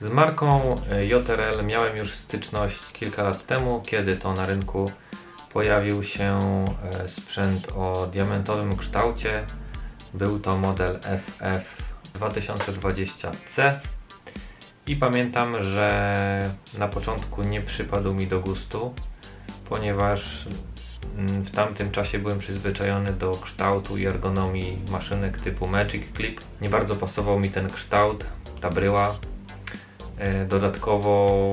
Z marką e, JRL miałem już styczność kilka lat temu, kiedy to na rynku pojawił się e, sprzęt o diamentowym kształcie. Był to model FF 2020C i pamiętam, że na początku nie przypadł mi do gustu, ponieważ mm, w tamtym czasie byłem przyzwyczajony do kształtu i ergonomii maszynek typu Magic Clip. Nie bardzo pasował mi ten kształt, ta bryła. E, Dodatkowo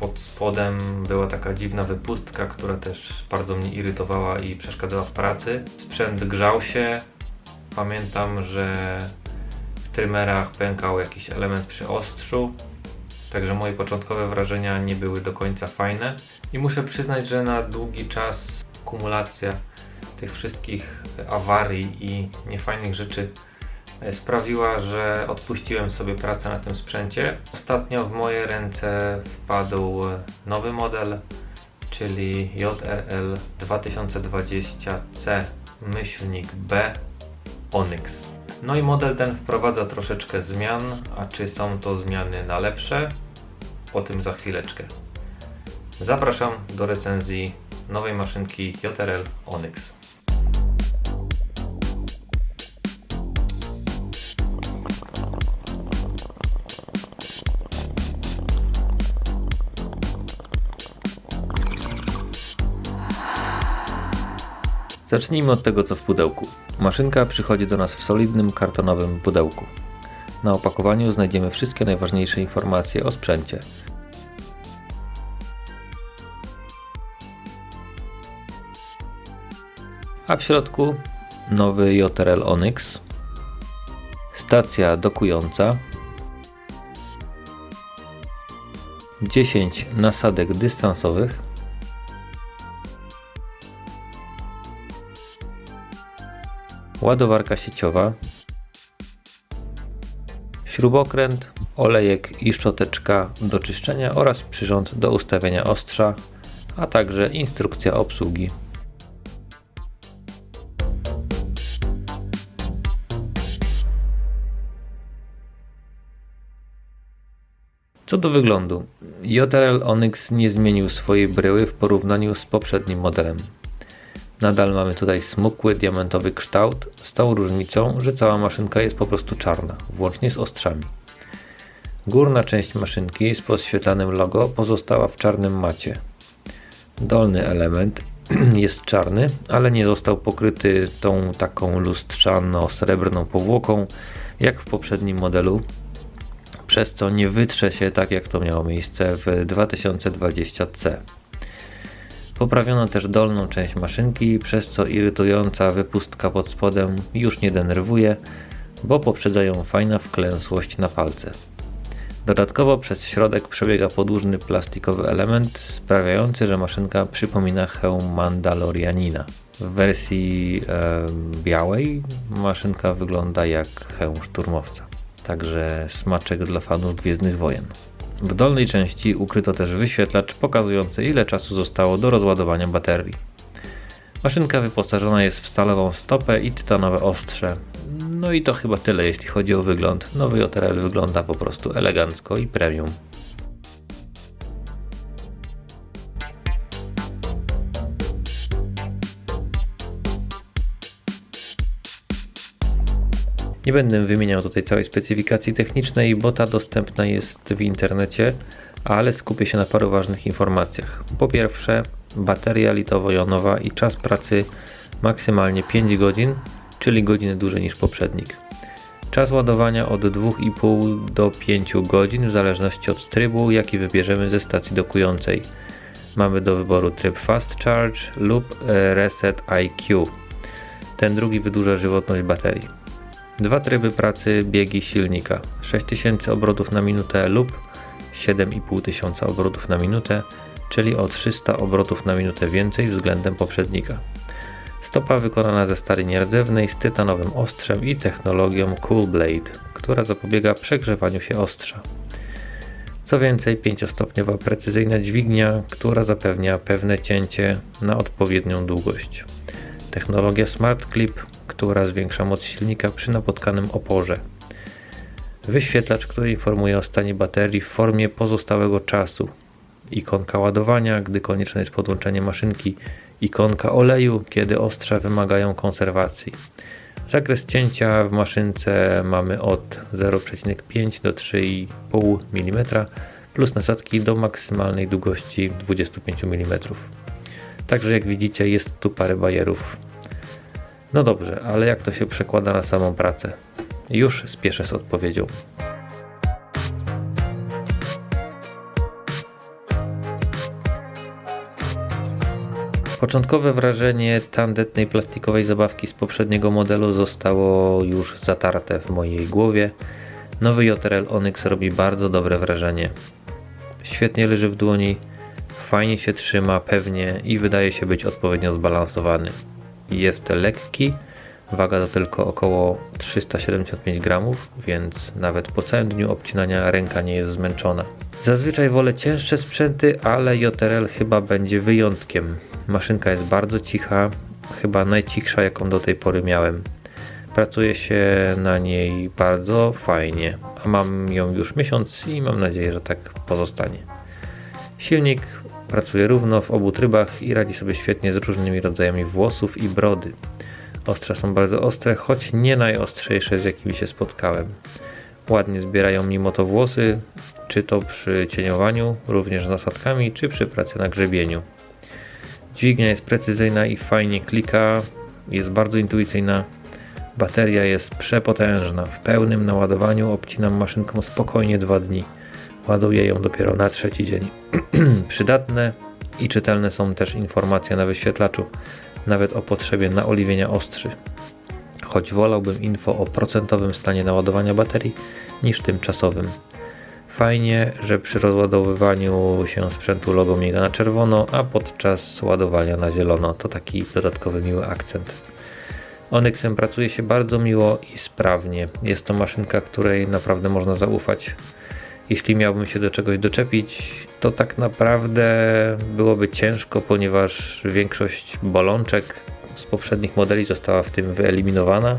pod spodem była taka dziwna wypustka, która też bardzo mnie irytowała i przeszkadzała w pracy. Sprzęt grzał się. Pamiętam, że w trymerach pękał jakiś element przy ostrzu. Także moje początkowe wrażenia nie były do końca fajne. I muszę przyznać, że na długi czas kumulacja tych wszystkich awarii i niefajnych rzeczy sprawiła, że odpuściłem sobie pracę na tym sprzęcie. Ostatnio w moje ręce wpadł nowy model, czyli JRL 2020C myślnik B Onyx. No i model ten wprowadza troszeczkę zmian, a czy są to zmiany na lepsze? O tym za chwileczkę. Zapraszam do recenzji nowej maszynki JRL Onyx. Zacznijmy od tego, co w pudełku. Maszynka przychodzi do nas w solidnym kartonowym pudełku. Na opakowaniu znajdziemy wszystkie najważniejsze informacje o sprzęcie. A w środku nowy JRL Onyx, stacja dokująca, 10 nasadek dystansowych, ładowarka sieciowa, śrubokręt, olejek i szczoteczka do czyszczenia oraz przyrząd do ustawienia ostrza, a także instrukcja obsługi. Co do wyglądu, JRL Onyx nie zmienił swojej bryły w porównaniu z poprzednim modelem. Nadal mamy tutaj smukły, diamentowy kształt, z tą różnicą, że cała maszynka jest po prostu czarna, włącznie z ostrzami. Górna część maszynki z podświetlanym logo pozostała w czarnym macie. Dolny element jest czarny, ale nie został pokryty tą taką lustrzano-srebrną powłoką, jak w poprzednim modelu, przez co nie wytrze się tak jak to miało miejsce w 2020C. Poprawiono też dolną część maszynki, przez co irytująca wypustka pod spodem już nie denerwuje, bo poprzedza ją fajna wklęsłość na palce. Dodatkowo przez środek przebiega podłużny plastikowy element sprawiający, że maszynka przypomina hełm Mandalorianina. W wersji e, białej maszynka wygląda jak hełm szturmowca. Także smaczek dla fanów Gwiezdnych Wojen. W dolnej części ukryto też wyświetlacz pokazujący ile czasu zostało do rozładowania baterii. Maszynka wyposażona jest w stalową stopę i tytanowe ostrze. No i to chyba tyle jeśli chodzi o wygląd. Nowy JRL wygląda po prostu elegancko i premium. Nie będę wymieniał tutaj całej specyfikacji technicznej, bo ta dostępna jest w internecie, ale skupię się na paru ważnych informacjach. Po pierwsze, bateria litowo-jonowa i czas pracy maksymalnie 5 godzin, czyli godziny dłużej niż poprzednik. Czas ładowania od 2,5 do 5 godzin w zależności od trybu, jaki wybierzemy ze stacji dokującej. Mamy do wyboru tryb Fast Charge lub Reset IQ. Ten drugi wydłuża żywotność baterii. Dwa tryby pracy biegi silnika 6000 obrotów na minutę lub 7500 obrotów na minutę, czyli o 300 obrotów na minutę więcej względem poprzednika. Stopa wykonana ze stali nierdzewnej z tytanowym ostrzem i technologią Cool Blade, która zapobiega przegrzewaniu się ostrza. Co więcej, 5-stopniowa precyzyjna dźwignia, która zapewnia pewne cięcie na odpowiednią długość. Technologia Smart Clip, która zwiększa moc silnika przy napotkanym oporze. Wyświetlacz, który informuje o stanie baterii w formie pozostałego czasu. Ikonka ładowania, gdy konieczne jest podłączenie maszynki. Ikonka oleju, kiedy ostrza wymagają konserwacji. Zakres cięcia w maszynce mamy od 0,5 do 3,5 mm plus nasadki do maksymalnej długości 25 mm. Także jak widzicie jest tu parę bajerów. No dobrze, ale jak to się przekłada na samą pracę? Już spieszę z odpowiedzią. Początkowe wrażenie tandetnej plastikowej zabawki z poprzedniego modelu zostało już zatarte w mojej głowie. Nowy JRL Onyx robi bardzo dobre wrażenie. Świetnie leży w dłoni, fajnie się trzyma, pewnie i wydaje się być odpowiednio zbalansowany. Jest lekki, waga to tylko około 375 gramów, więc nawet po całym dniu obcinania ręka nie jest zmęczona. Zazwyczaj wolę cięższe sprzęty, ale JRL chyba będzie wyjątkiem. Maszynka jest bardzo cicha, chyba najcichsza jaką do tej pory miałem. Pracuje się na niej bardzo fajnie, a mam ją już miesiąc i mam nadzieję, że tak pozostanie. Silnik pracuje równo w obu trybach i radzi sobie świetnie z różnymi rodzajami włosów i brody. Ostrza są bardzo ostre, choć nie najostrzejsze z jakimi się spotkałem. Ładnie zbierają mimo to włosy, czy to przy cieniowaniu, również z nasadkami, czy przy pracy na grzebieniu. Dźwignia jest precyzyjna i fajnie klika, jest bardzo intuicyjna. Bateria jest przepotężna. W pełnym naładowaniu obcinam maszynką spokojnie 2 dni. Ładuję ją dopiero na trzeci dzień. Przydatne i czytelne są też informacje na wyświetlaczu, nawet o potrzebie naoliwienia ostrzy. Choć wolałbym info o procentowym stanie naładowania baterii niż tymczasowym. Fajnie, że przy rozładowywaniu się sprzętu logo miga na czerwono, a podczas ładowania na zielono. To taki dodatkowy miły akcent. Onyxem pracuje się bardzo miło i sprawnie. Jest to maszynka, której naprawdę można zaufać. Jeśli miałbym się do czegoś doczepić, to tak naprawdę byłoby ciężko, ponieważ większość bolączek z poprzednich modeli została w tym wyeliminowana.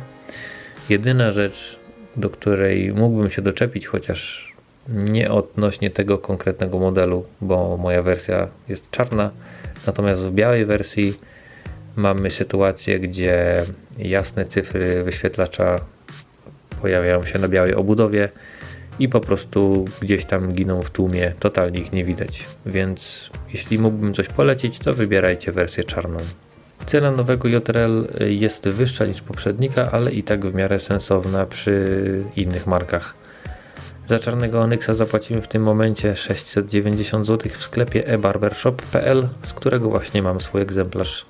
Jedyna rzecz, do której mógłbym się doczepić, chociaż nie odnośnie tego konkretnego modelu, bo moja wersja jest czarna, natomiast w białej wersji mamy sytuację, gdzie jasne cyfry wyświetlacza pojawiają się na białej obudowie i po prostu gdzieś tam giną w tłumie, totalnie ich nie widać. Więc jeśli mógłbym coś polecić, to wybierajcie wersję czarną. Cena nowego JRL jest wyższa niż poprzednika, ale i tak w miarę sensowna przy innych markach. Za czarnego Onyxa zapłacimy w tym momencie 690 zł w sklepie ebarbershop.pl, z którego właśnie mam swój egzemplarz.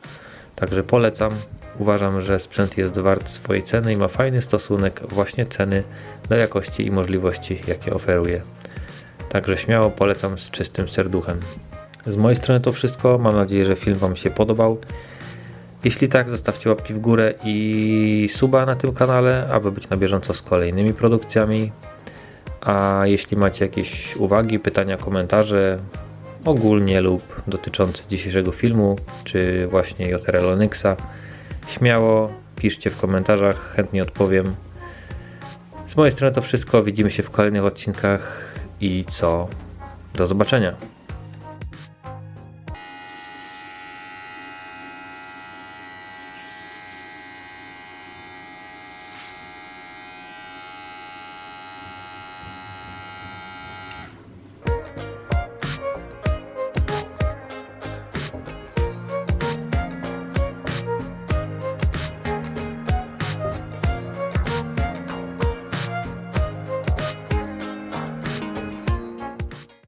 Także polecam. Uważam, że sprzęt jest wart swojej ceny i ma fajny stosunek właśnie ceny do jakości i możliwości, jakie oferuje. Także śmiało polecam z czystym serduchem. Z mojej strony to wszystko. Mam nadzieję, że film Wam się podobał. Jeśli tak, zostawcie łapki w górę i suba na tym kanale, aby być na bieżąco z kolejnymi produkcjami. A jeśli macie jakieś uwagi, pytania, komentarze ogólnie lub dotyczące dzisiejszego filmu, czy właśnie JRL Onyxa, śmiało piszcie w komentarzach, chętnie odpowiem. Z mojej strony to wszystko. Widzimy się w kolejnych odcinkach i co? Do zobaczenia.